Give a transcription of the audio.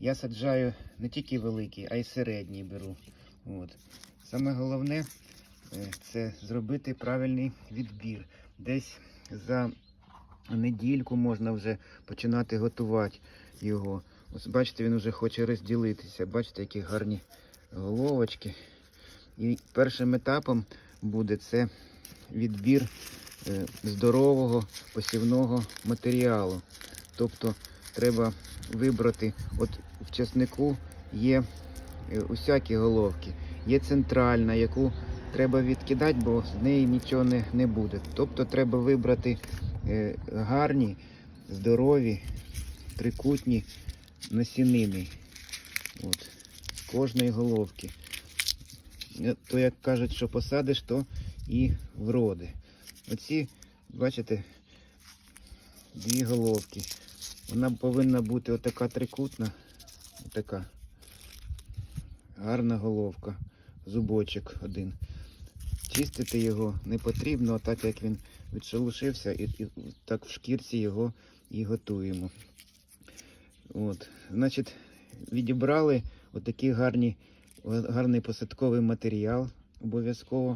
я саджаю не тільки великий, а й середній беру. От. Саме головне е, це зробити правильний відбір. Десь за недільку можна вже починати готувати його. Ось бачите, він вже хоче розділитися. Бачите, які гарні головочки. І першим етапом буде це відбір е, здорового посівного матеріалу. Тобто треба вибрати, от в часнику є е, усякі головки, є центральна, яку треба відкидати, бо з неї нічого не, не буде. Тобто треба вибрати е, гарні, здорові, трикутні насінини. От, кожної головки. Е, То як кажуть, що посадиш, то і вроди. Оці, бачите, дві головки. Вона повинна бути отака трикутна, отака гарна головка, зубочок один. Чистити його не потрібно, а так як він відшелушився, і, і так в шкірці його і готуємо. От, значить, відібрали отакий гарний посадковий матеріал обов'язково.